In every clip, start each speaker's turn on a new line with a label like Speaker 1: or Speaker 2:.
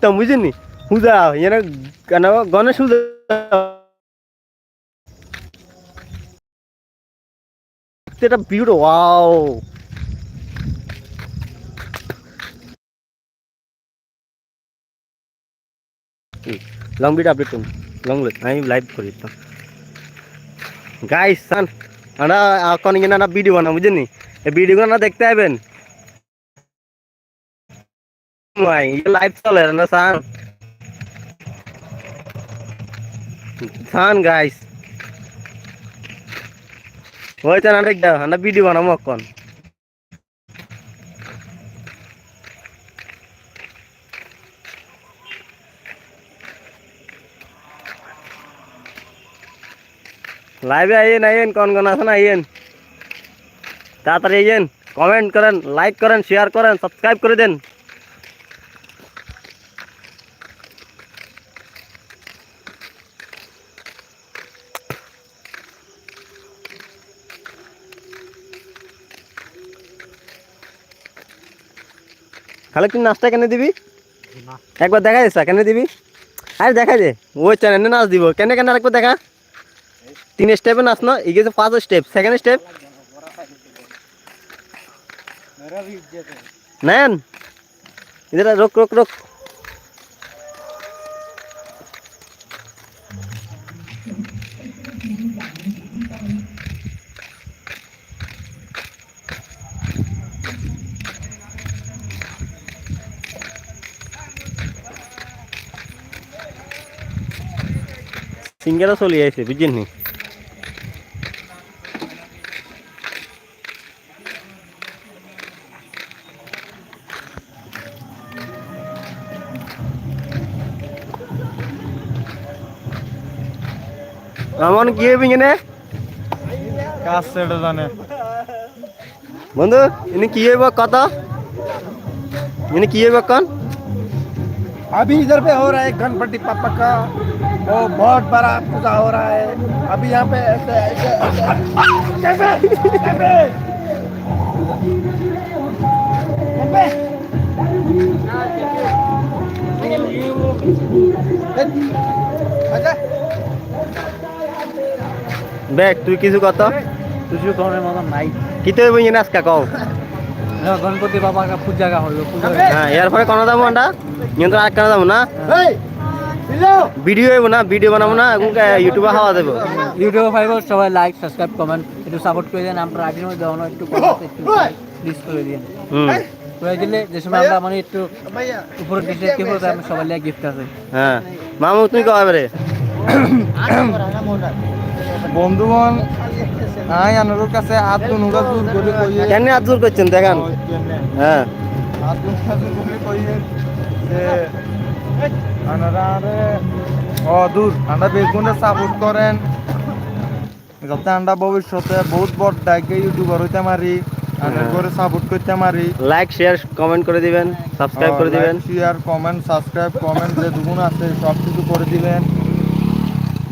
Speaker 1: তো বুঝিনি এখানে কেন? গণেশ পূজা। এটা ওয়াও। লং ভিডিও আপডেট করুন। লং আমি লাইভ করি তো। গাইস সান, আমরা এখন না ভিডিও বানা বুঝেনি এই ভিডিও না দেখতে পাবেন। লাইভ চলে না সান সান গাইস হয়েছে না দেখ আমরা ভিডিও বানাবো এখন। লাইভে আইয়েন আইয়েন, কোন কোন আছেন আইয়েন। তাড়াতাড়ি আইয়েন কমেন্ট করেন লাইক করেন শেয়ার করেন সাবস্ক্রাইব করে দেন। খালে তুই নাচটা কেন দিবি? একবার দেখা যাচ্ছে কেন দিবি? আরে দেখা যে ওই চ্যানেলে নাচ দিব। কেন কেন আরেকবার দেখা? তিন স্টেপে নাচ না এই গেছে ফার্স্ট স্টেপ সেকেন্ড স্টেপ নেন। এদের রোক রোক রোক। সিঙ্গেরও চলি আছে বুঝছেন নি? আমন কি হবি এখানে?
Speaker 2: কাজ সেটা জানে।
Speaker 1: বন্ধু ইনি কি হইব কত? ইনি কি হইব কন?
Speaker 2: अभी इधर पे हो रहा है गणपति पापा का वो बहुत बड़ा पूजा हो रहा है अभी यहाँ पे ऐसे ऐसे ऐसे कैसे कैसे अच्छा
Speaker 1: দেখ তুই কিছু কত
Speaker 2: কিছু করার মতন নাই
Speaker 1: কিতে হইব ইনি আজকে কও
Speaker 2: গণপতি বাবা কা পূজা কা হলো পূজা
Speaker 1: হ্যাঁ এর পরে কোনো দাম আন্ডা নিয়ন্ত্রণ আর কেন যাব না? ভিডিও হইব না ভিডিও বানাবো না এবং ইউটিউবে হাওয়া দেবো।
Speaker 3: ইউটিউবে পাইব সবাই লাইক সাবস্ক্রাইব কমেন্ট একটু সাপোর্ট করে দেন আমরা আইডির মধ্যে দেওয়ানো একটু প্লিজ করে দিন
Speaker 1: হুম।
Speaker 3: করে দিলে যে সময় আমরা মানে একটু উপরে দিতে কি করে আমরা সবাই লিয়ে গিফট আছে।
Speaker 1: হ্যাঁ। মামু তুমি কও এবারে
Speaker 2: বন্ধুগণ আই আনারোর কাছে হাত নুরা দূর করে কইয়ে
Speaker 1: কেন আদর করছেন দেখান? হ্যাঁ।
Speaker 2: হাত নুরা দূর করে কইয়ে যে আনারারে ও দূর আমরা বেগুনে সাপোর্ট করেন। যাতে আমরা ভবিষ্যতে বহুত বড় ডাইকে ইউটিউবার হইতে মারি আনার করে সাপোর্ট করতে মারি।
Speaker 1: লাইক শেয়ার কমেন্ট করে দিবেন সাবস্ক্রাইব করে দিবেন।
Speaker 2: শেয়ার কমেন্ট সাবস্ক্রাইব কমেন্ট যে দুগুণ আছে সব কিছু করে দিবেন।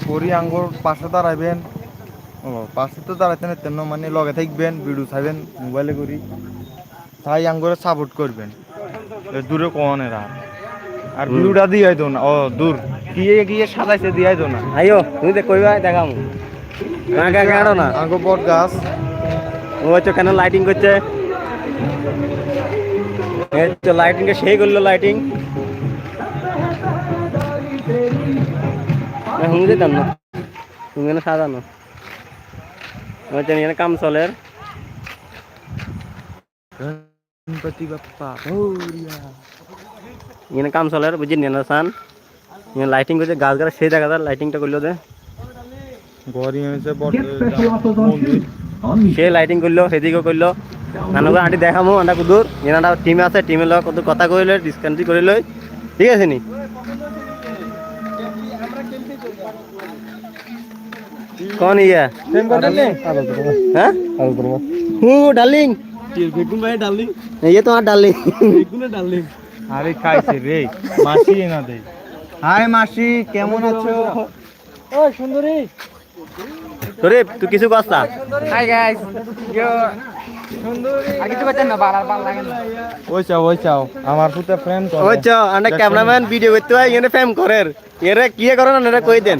Speaker 2: করি আঙ্গুর পাশে দাঁড়াইবেন। ও পাশে তো দাঁড়াইতে না তেন মানে লগে থাকবেন ভিডিও চাইবেন মোবাইলে করি। তাই আঙ্গুরে সাপোর্ট করবেন। দূরে কোন এরা? আর ভিডিওটা দিয়ে তো না। ও দূর। গিয়ে গিয়ে সাজাইছে দিয়ে তো না।
Speaker 1: আইও তুমি দেখ কইবা দেখাম। না।
Speaker 2: আঙ্গুর বট গাছ।
Speaker 1: ও হচ্ছে কেন লাইটিং করছে? লাইটিং সেই করল লাইটিং হুম দিতাম না। তুমি কেন সাজানো? হচ্ছে এখানে কাম চলে
Speaker 2: গণপতি বাপ্পা
Speaker 1: এখানে কাম চলে বুঝি নেন সান এখানে লাইটিং করছে গাছ গাছ সেই জায়গাটা লাইটিংটা করল দে
Speaker 2: গড়ি হয়েছে বট মন্দির
Speaker 1: সে লাইটিং করল সেদিকেও করল নানুকে আঁটি দেখামো আন্টা কুদুর এনাটা টিম আছে টিমের লগত কত কথা কইলে ডিসকাউন্ট করে লই ঠিক আছে নি কোন ইয়া হ্যাঁ হু ডার্লিং
Speaker 2: বেগুন ভাই ডালিং
Speaker 1: ये तो हाँ डार्लिंग
Speaker 2: বেগুনে ডালিং আরে খাইছে রে মাসি না দে হাই মাসি কেমন আছো
Speaker 3: ও সুন্দরী
Speaker 1: তোরে তুই কিছু কস্তা
Speaker 3: হাই গাইস ইউ আর কিছু করছেন না বার আর বার লাগে না
Speaker 4: ওই চাও ওই চাও আমার পুতে ফ্রেন্ড করে
Speaker 1: ওই চ আমরা ক্যামেরাম্যান ভিডিও করতে হয় এখানে ফ্যাম করের এরা কি করে না এরা কই দেন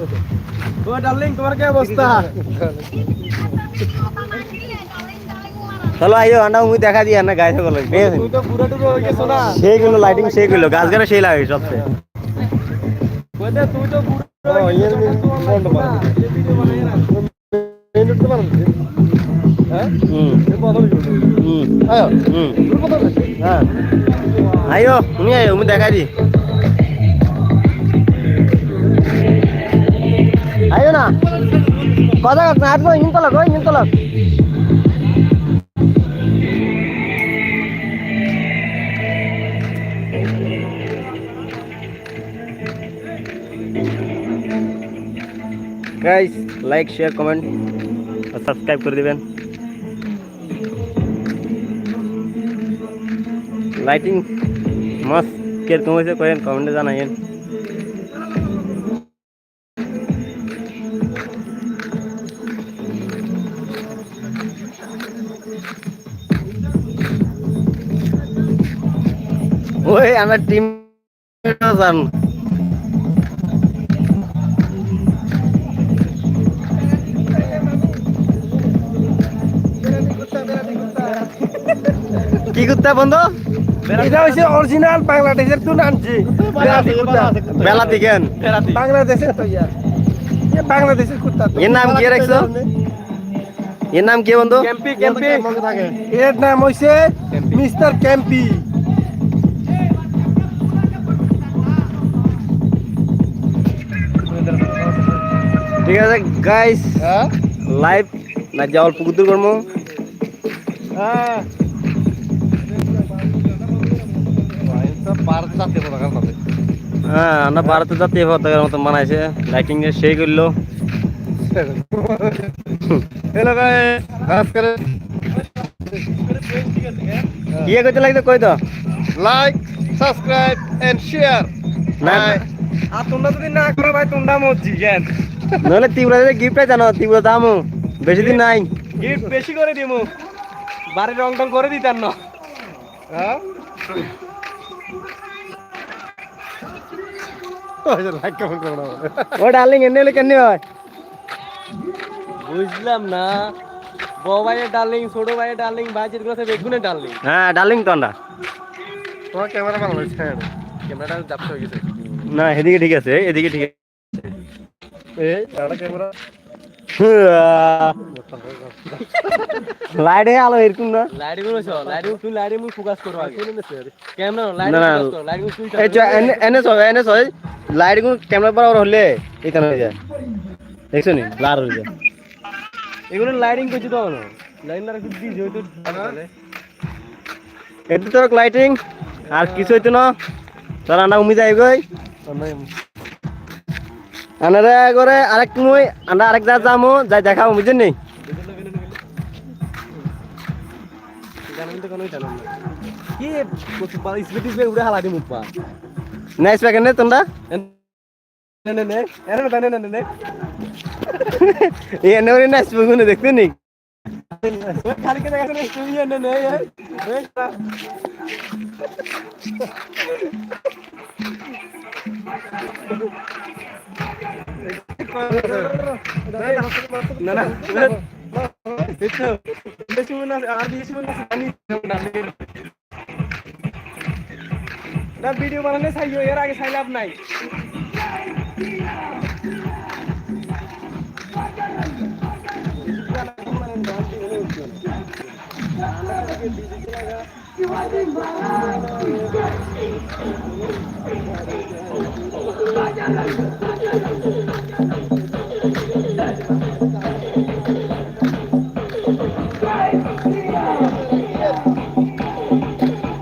Speaker 1: ও
Speaker 4: ডার্লিং তোমার কি অবস্থা?
Speaker 1: চলো আইও আন্ডা মুই দেখা দিয়ে না গায়ে সকল
Speaker 4: তুই তো পুরো টুকু গেছো না?
Speaker 1: সেইগুলো লাইটিং সেইগুলো গাছ গাড়া সেই লাগে সবচেয়ে
Speaker 4: বলতে তুই তো পুরো হয়ে গেছো মেইন পারো হ্যাঁ?
Speaker 1: হুম। হুম।
Speaker 4: আয়।
Speaker 1: হুম। হ্যাঁ। আইও তুমি আমি দেখা দি। কথা কাট না আসব ইঞ্জিন তলক ও ইঞ্জিন তলক। গাইস লাইক শেয়ার কমেন্ট আর সাবস্ক্রাইব করে দিবেন। লাইটিং মস্ত কীরকম হয়েছে কয়েন কমেন্টে জানাইন আমার টিম জান। কি কুত্তা বন্ধু?
Speaker 4: এটা হইছে অরিজিনাল বাংলাদেশের তুই আনছি?
Speaker 1: বেলা দিকেন
Speaker 4: বাংলাদেশের তো ইয়া। এ বাংলাদেশের কুত্তা
Speaker 1: এর নাম কি রাখছো এর নাম কি বন্ধু?
Speaker 4: ক্যাম্পি ক্যাম্পি। এর নাম হইছে মিস্টার ক্যাম্পি।
Speaker 1: ঠিক আছে গাইস
Speaker 4: হ্যাঁ?
Speaker 1: লাইভ না যাওয়ার পুকুর কর্ম।
Speaker 4: হ্যাঁ।
Speaker 1: হ্যাঁ আমরা পতাকার মতো মানাইছে। লাইটিং সেই করল। কি করতে লাগতো কই তো?
Speaker 4: লাইক সাবস্ক্রাইব এন্ড শেয়ার
Speaker 1: না
Speaker 4: আর তোমরা যদি না করো ভাই তোমরা মরছি কেন
Speaker 1: নইলে ত্রিপুরা গিফট জানো ত্রিপুরা দামও বেশি দিন নাই।
Speaker 4: গিফট বেশি করে দিমু। বাড়ির রং টং করে দিতাম না। হ্যাঁ?
Speaker 1: ও ডার্লিং এনে হলে কেন হয়?
Speaker 4: বুঝলাম না। বড় ভাইয়ের ডার্লিং ছোট ভাইয়ের ডার্লিং ভাই যেগুলো সব বেগুনের ডার্লিং।
Speaker 1: হ্যাঁ ডার্লিং তো আমরা।
Speaker 4: তোমার ক্যামেরা ভালো হয়েছে ক্যামেরাটা জাপতে হয়ে গেছে।
Speaker 1: না এদিকে ঠিক আছে এদিকে ঠিক আছে লাইটে আলো এরকম না?
Speaker 4: লাইটিংগুলো সব লাইটিং তুই লাইটিং মুই ফোকাস করো আগে। ক্যামেরা
Speaker 1: না,
Speaker 4: লাইটিং
Speaker 1: না।
Speaker 4: ফোকাস করো লাইটিং তুই
Speaker 1: এই যে এনে এনে সব এনে সব লাইটগুলো ক্যামেরা বরাবর হলে এখানে হয়ে যায়। দেখছ নি? ব্লার হয়ে যায়।
Speaker 4: এগুলো লাইটিং করছি তো না লাইটিং না একটু দিই যেহেতু
Speaker 1: এতে তো লাইটিং আর কিছু হইতো না। তোর আন্ডা উমি যাই গই আনারে করে আরেক মুই আন্ডা আরেক জায়গা যামো যাই দেখাবো বুঝছেন নি দেখতে নি
Speaker 4: নে মনে মনে ভিডিও বানালে চাইও এর আগে চাই লাভ নাই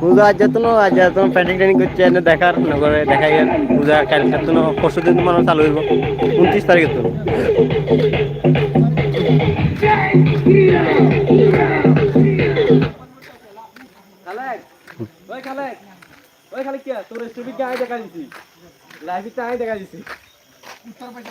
Speaker 1: পূজা আজ যেত আজ তো পেন্টিং টেনিং করছে, এনে দেখার নগরে দেখা গেল। পূজা কাল তো পরশু দিন মানে চালু হইব। উনত্রিশ তারিখে তো।
Speaker 4: খালেক ওই খালেক কে তোর স্টুডি কে আয় দেখা দিছি। লাইভে আয় দেখা দিছি।